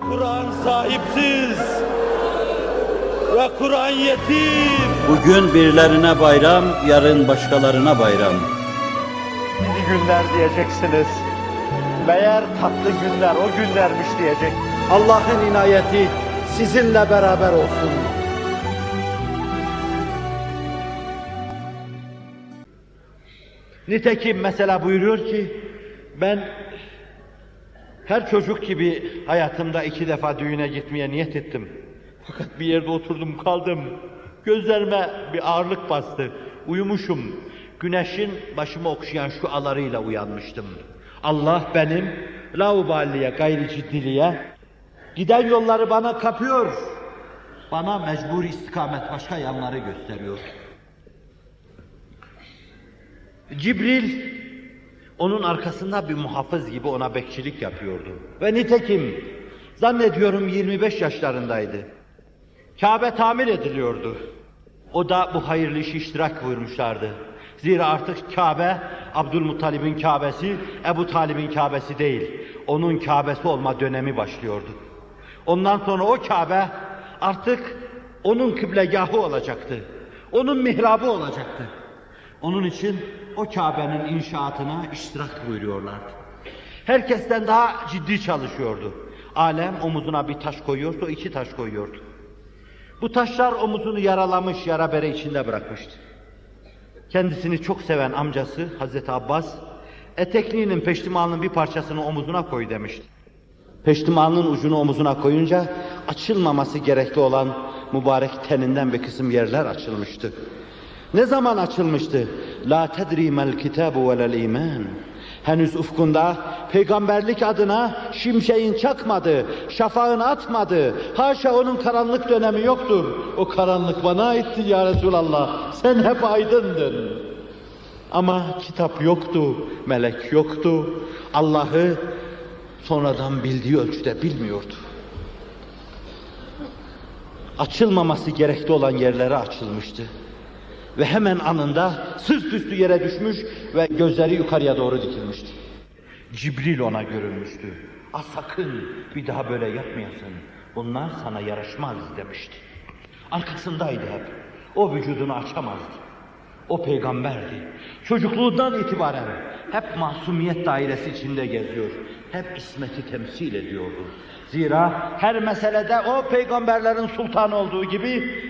Kur'an sahipsiz ve Kur'an yetim. Bugün birilerine bayram, yarın başkalarına bayram. İyi günler diyeceksiniz. Meğer tatlı günler o günlermiş diyecek. Allah'ın inayeti sizinle beraber olsun. Nitekim mesela buyuruyor ki ben her çocuk gibi hayatımda iki defa düğüne gitmeye niyet ettim. Fakat bir yerde oturdum kaldım. Gözlerime bir ağırlık bastı. Uyumuşum. Güneşin başımı okşayan şu alarıyla uyanmıştım. Allah benim laubaliye, gayri ciddiliğe giden yolları bana kapıyor. Bana mecbur istikamet başka yanları gösteriyor. Cibril onun arkasında bir muhafız gibi ona bekçilik yapıyordu. Ve nitekim zannediyorum 25 yaşlarındaydı. Kabe tamir ediliyordu. O da bu hayırlı işi iştirak buyurmuşlardı. Zira artık Kabe, Abdülmuttalib'in Kabe'si, Ebu Talib'in Kabe'si değil. Onun Kabe'si olma dönemi başlıyordu. Ondan sonra o Kabe artık onun kıblegahı olacaktı. Onun mihrabı olacaktı. Onun için o Kabe'nin inşaatına iştirak buyuruyorlardı. Herkesten daha ciddi çalışıyordu. Alem omuzuna bir taş koyuyordu, iki taş koyuyordu. Bu taşlar omuzunu yaralamış, yara bere içinde bırakmıştı. Kendisini çok seven amcası Hazreti Abbas, etekliğinin peştimalının bir parçasını omuzuna koy demişti. Peştimalının ucunu omuzuna koyunca açılmaması gerekli olan mübarek teninden bir kısım yerler açılmıştı. Ne zaman açılmıştı? La tedri mel kitabu velel iman. Henüz ufkunda peygamberlik adına şimşeğin çakmadı, şafağın atmadı. Haşa onun karanlık dönemi yoktur. O karanlık bana aitti ya Resulallah. Sen hep aydındın. Ama kitap yoktu, melek yoktu. Allah'ı sonradan bildiği ölçüde bilmiyordu. Açılmaması gerekli olan yerlere açılmıştı. Ve hemen anında sırt üstü yere düşmüş ve gözleri yukarıya doğru dikilmişti. Cibril ona görünmüştü. A sakın bir daha böyle yapmayasın. Bunlar sana yaraşmaz demişti. Arkasındaydı hep. O vücudunu açamazdı. O peygamberdi. Çocukluğundan itibaren hep masumiyet dairesi içinde geziyor. Hep ismeti temsil ediyordu. Zira her meselede o peygamberlerin sultanı olduğu gibi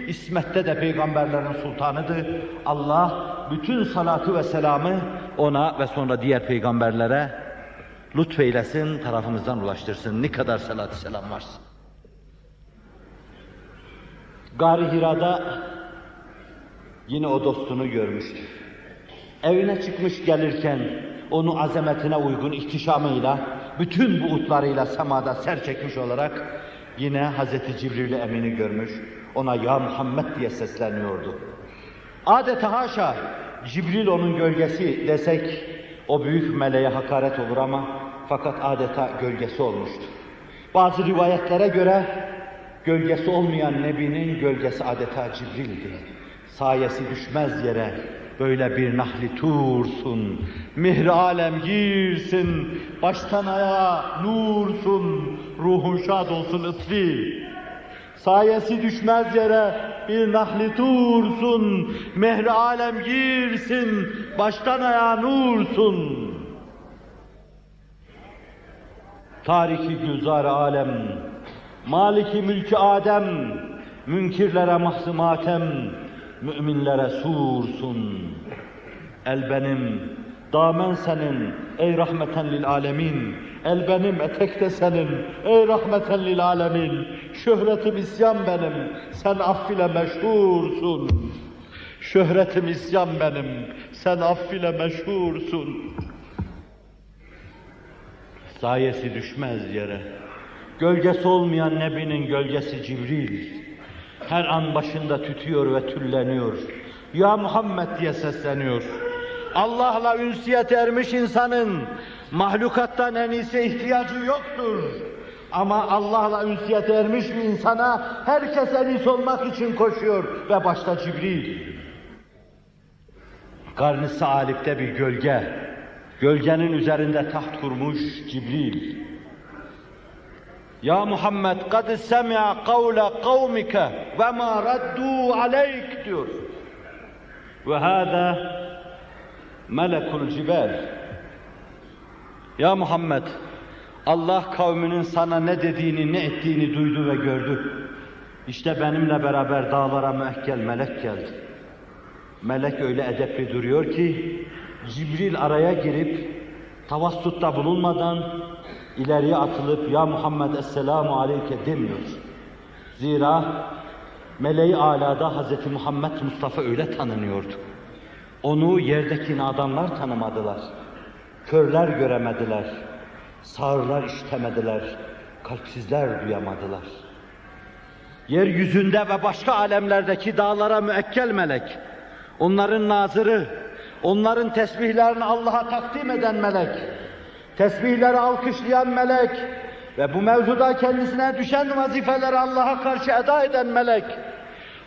ismette de peygamberlerin sultanıdır. Allah bütün salatı ve selamı ona ve sonra diğer peygamberlere lütfeylesin, tarafımızdan ulaştırsın. Ne kadar salatı selam varsa. Gari Hira'da yine o dostunu görmüştü. Evine çıkmış gelirken onu azametine uygun ihtişamıyla, bütün bu utlarıyla semada ser çekmiş olarak yine Hazreti Cibril Emin'i görmüş, ona ya Muhammed diye sesleniyordu. Adeta haşa Cibril onun gölgesi desek o büyük meleğe hakaret olur ama fakat adeta gölgesi olmuştu. Bazı rivayetlere göre gölgesi olmayan Nebi'nin gölgesi adeta Cibril'di. Sayesi düşmez yere böyle bir nahli tursun, mihri alem girsin, baştan ayağa nursun, ruhun şad olsun ıtri. Sayesi düşmez yere bir nahli tursun, mehri alem girsin, baştan ayağa nursun. Tariki gülzar alem, maliki mülkü adem, münkirlere mahzı matem, müminlere sursun. El benim, damen senin, ey rahmeten lil alemin. El benim, etek de senin, ey rahmeten lil alemin. Şöhretim isyan benim, sen affile meşhursun. Şöhretim isyan benim, sen affile meşhursun. Sayesi düşmez yere. Gölgesi olmayan Nebi'nin gölgesi Cibril. Her an başında tütüyor ve tülleniyor. Ya Muhammed diye sesleniyor. Allah'la ünsiyet ermiş insanın mahlukattan en iyisi ihtiyacı yoktur. Ama Allah'la ünsiyet ermiş bir insana herkes en iyisi olmak için koşuyor ve başta Cibril. Karnı Salip'te bir gölge. Gölgenin üzerinde taht kurmuş Cibril. Ya Muhammed kad semi'a kavle kavmike ve ma raddu aleyk diyor. Ve hâdâ melekul cibel. Ya Muhammed Allah kavminin sana ne dediğini ne ettiğini duydu ve gördü. İşte benimle beraber dağlara müekkel melek geldi. Melek öyle edepli duruyor ki Cibril araya girip tavassutta bulunmadan ileriye atılıp ya Muhammed Esselamu Aleyke demiyor. Zira meleği alada Hz. Muhammed Mustafa öyle tanınıyordu. Onu yerdeki adamlar tanımadılar. Körler göremediler. Sağırlar işitemediler. Kalpsizler duyamadılar. Yeryüzünde ve başka alemlerdeki dağlara müekkel melek, onların nazırı, onların tesbihlerini Allah'a takdim eden melek, tesbihleri alkışlayan melek ve bu mevzuda kendisine düşen vazifeleri Allah'a karşı eda eden melek,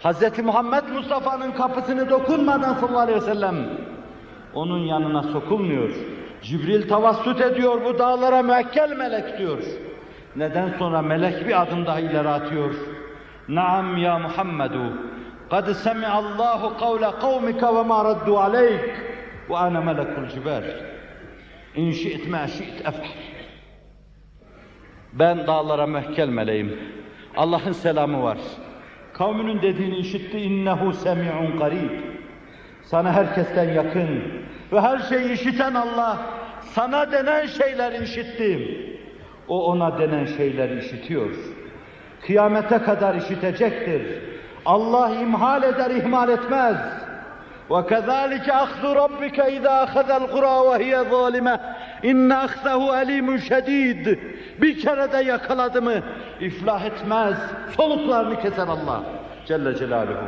Hz. Muhammed Mustafa'nın kapısını dokunmadan sallallahu aleyhi ve sellem onun yanına sokulmuyor. Cibril tavassut ediyor bu dağlara müekkel melek diyor. Neden sonra melek bir adım daha ileri atıyor. Naam ya Muhammedu. Kad semi'a Allahu kavle kavmike ve ma raddu aleyk. Ve ana melekul. İn şi't ef'al. Ben dağlara müekkel meleğim. Allah'ın selamı var. Kavminin dediğini işitti. İnnehu semi'un garib. Sana herkesten yakın ve her şeyi işiten Allah sana denen şeyleri işittim. O ona denen şeyleri işitiyor. Kıyamete kadar işitecektir. Allah imhal eder, ihmal etmez. وَكَذَٰلِكَ أَخْذُ رَبِّكَ اِذَا أَخَذَ الْقُرَى وَهِيَ ظَالِمَةٌ اِنَّ أَخْذَهُ أَلِيمٌ شَد۪يدٌ Bir kere de yakaladı mı iflah etmez. Soluklarını keser Allah Celle Celaluhu.